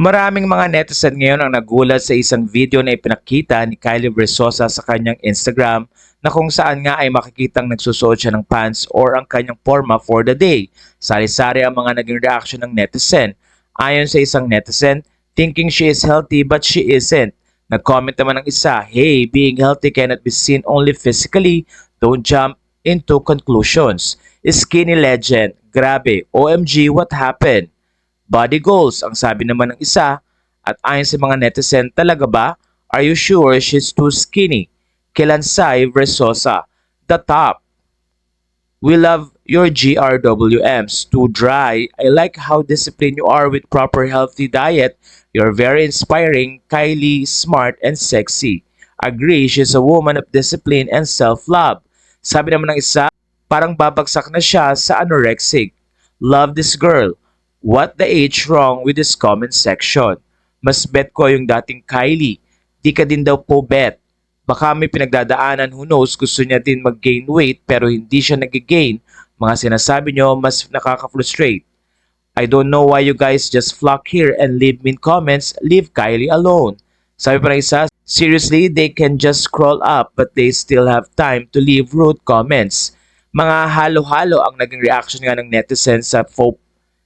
Maraming mga netizen ngayon ang nagulat sa isang video na ipinakita ni Kylie Versosa sa kanyang Instagram na kung saan nga ay makikitang nagsusuot siya ng pants or ang kanyang forma for the day. Sari-sari ang mga naging reaction ng netizen. Ayon sa isang netizen, thinking she is healthy but she isn't. Nag-comment naman ng isa, Hey, being healthy cannot be seen only physically. Don't jump into conclusions. Skinny legend, grabe, OMG, what happened? Body goals, ang sabi naman ng isa. At ayon sa mga netizen, talaga ba? Are you sure she's too skinny? Kilansay Versosa, the top. We love your GRWMs. Too dry. I like how disciplined you are with proper healthy diet. You're very inspiring, Kylie, smart, and sexy. Agree, she's a woman of discipline and self-love. Sabi naman ng isa, parang babagsak na siya sa anorexic. Love this girl. What the H wrong with this comment section? Mas bet ko yung dating Kylie. Di ka din daw po bet. Baka may pinagdadaanan, who knows, gusto niya din mag-gain weight pero hindi siya nag-gain. Mga sinasabi nyo, mas nakaka-frustrate. I don't know why you guys just flock here and leave mean comments. Leave Kylie alone. Sabi pa isa, seriously, they can just scroll up but they still have time to leave rude comments. Mga halo-halo ang naging reaction nga ng netizens sa fo-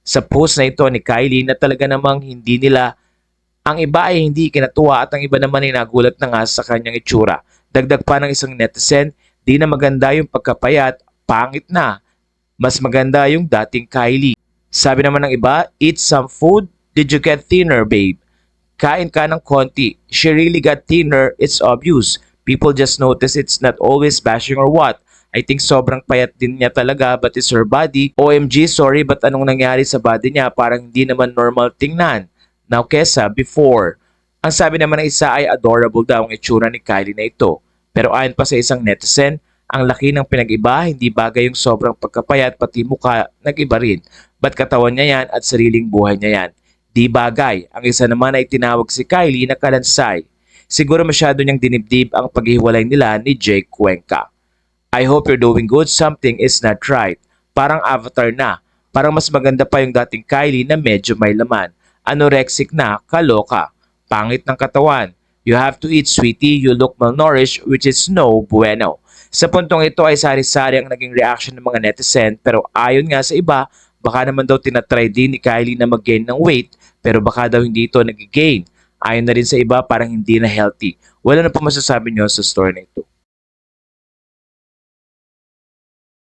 sa post na ito ni Kylie na talaga namang hindi nila ang iba ay hindi kinatuwa at ang iba naman ay nagulat na nga sa kanyang itsura. Dagdag pa ng isang netizen, di na maganda yung pagkapayat, pangit na. Mas maganda yung dating Kylie. Sabi naman ng iba, eat some food, did you get thinner babe? Kain ka ng konti. She really got thinner, it's obvious. People just notice it's not always bashing or what. I think sobrang payat din niya talaga but it's her body. OMG, sorry but anong nangyari sa body niya parang hindi naman normal tingnan. Now kesa before. Ang sabi naman ng isa ay adorable daw ang itsura ni Kylie na ito. Pero ayon pa sa isang netizen, ang laki ng pinag-iba, hindi bagay yung sobrang pagkapayat pati mukha nag-iba rin. Ba't katawan niya yan at sariling buhay niya yan? Di bagay. Ang isa naman ay tinawag si Kylie na kalansay. Siguro masyado niyang dinibdib ang paghiwalay nila ni Jake Cuenca. I hope you're doing good. Something is not right. Parang avatar na. Parang mas maganda pa yung dating Kylie na medyo may laman. Anorexic na, kaloka. Pangit ng katawan. You have to eat, sweetie. You look malnourished, which is no bueno. Sa puntong ito ay sari-sari ang naging reaction ng mga netizen pero ayon nga sa iba, baka naman daw tinatry din ni Kylie na mag-gain ng weight pero baka daw hindi ito nag-gain. Ayon na rin sa iba parang hindi na healthy. Wala na po masasabi nyo sa story na ito.